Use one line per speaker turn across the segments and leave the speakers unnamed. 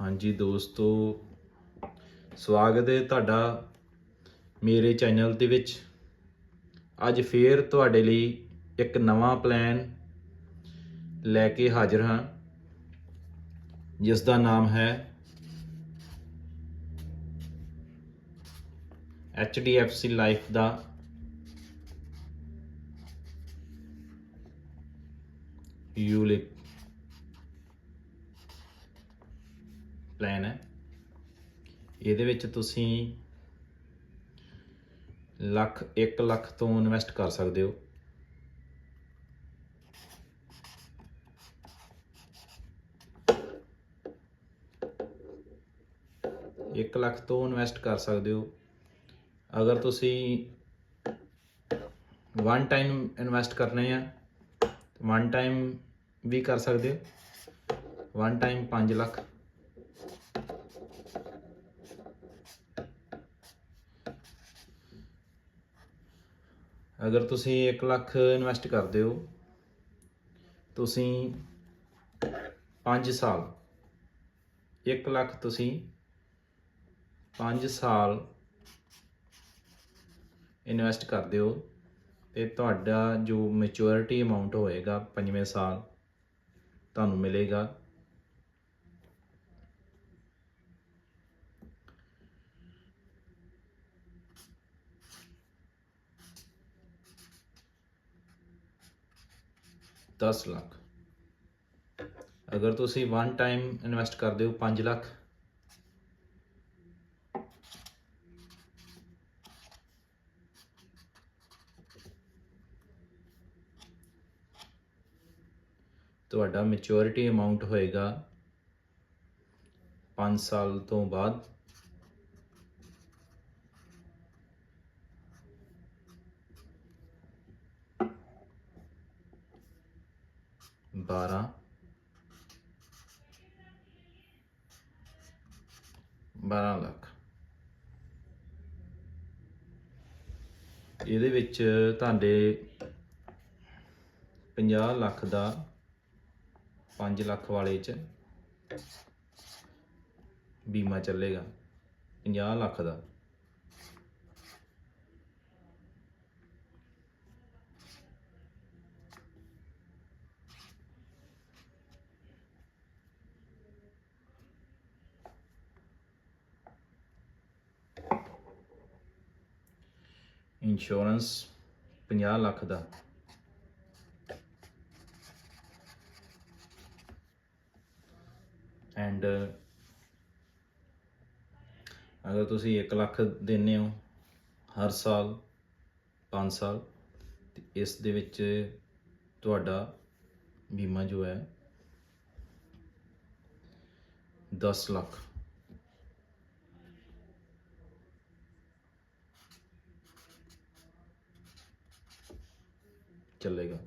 ਹਾਂਜੀ ਦੋਸਤੋ, ਸਵਾਗਤ ਹੈ ਤੁਹਾਡਾ ਮੇਰੇ ਚੈਨਲ ਦੇ ਵਿੱਚ। ਅੱਜ ਫੇਰ ਤੁਹਾਡੇ ਲਈ ਇੱਕ ਨਵਾਂ ਪਲਾਨ ਲੈ ਕੇ ਹਾਜ਼ਰ ਹਾਂ ਜਿਸ ਦਾ ਨਾਮ ਹੈ HDFC ਲਾਈਫ ਦਾ ਯੂਲਿਪ। ਪਲਾਨ ਹੈ। ਇਹਦੇ ਵਿੱਚ ਤੁਸੀਂ ਲੱਖ 1 ਲੱਖ ਤੋਂ ਇਨਵੈਸਟ ਕਰ ਸਕਦੇ ਹੋ। ਇੱਕ ਲੱਖ ਤੋਂ ਇਨਵੈਸਟ ਕਰ ਸਕਦੇ ਹੋ। ਅਗਰ ਤੁਸੀਂ ਵਨ ਟਾਈਮ ਇਨਵੈਸਟ ਕਰਨੇ ਆ ਵਨ ਟਾਈਮ ਵੀ ਕਰ ਸਕਦੇ ਹੋ। One time 5 lakh. ਅਗਰ ਤੁਸੀਂ 1 ਲੱਖ ਇਨਵੈਸਟ ਕਰਦੇ ਹੋ, ਤੁਸੀਂ 5 ਸਾਲ 1 ਲੱਖ ਤੁਸੀਂ 5 ਸਾਲ ਇਨਵੈਸਟ ਕਰਦੇ ਹੋ ਤੇ ਤੁਹਾਡਾ ਜੋ ਮੈਚੁਰਿਟੀ ਅਮਾਉਂਟ ਹੋਏਗਾ ਪੰਜਵੇਂ ਸਾਲ, ਤੁਹਾਨੂੰ ਮਿਲੇਗਾ। ਦਸ ਲੱਖ ਅਗਰ ਤੁਸੀਂ ਵਨ ਟਾਈਮ ਇਨਵੈਸਟ ਕਰਦੇ ਹੋ 5 ਲੱਖ ਤੁਹਾਡਾ ਮੈਚੁਰਿਟੀ ਅਮਾਉਂਟ ਹੋਏਗਾ 5 ਸਾਲ ਤੋਂ ਬਾਅਦ ਬਾਰਾਂ। ਬਾਰਾਂ ਲੱਖ। ਇਹਦੇ ਵਿੱਚ ਤੁਹਾਡੇ 50 ਲੱਖ ਦਾ 5 ਲੱਖ ਵਾਲੇ ਚ ਬੀਮਾ ਚੱਲੇਗਾ। 50 ਲੱਖ ਦਾ। ਇੰਸ਼ੋਰੈਂਸ 50 ਲੱਖ ਦਾ। ਐਂਡ ਅਗਰ ਤੁਸੀਂ 1 ਲੱਖ ਦਿੰਦੇ ਹੋ ਹਰ ਸਾਲ 5 ਸਾਲ, ਤੇ ਇਸ ਦੇ ਵਿੱਚ ਤੁਹਾਡਾ ਬੀਮਾ ਜੋ ਹੈ 10 ਲੱਖ। ਚੱਲੇਗਾ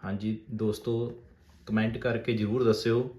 ਹਾਂਜੀ ਦੋਸਤੋ ਕਮੈਂਟ ਕਰਕੇ ਜਰੂਰ ਦੱਸਿਓ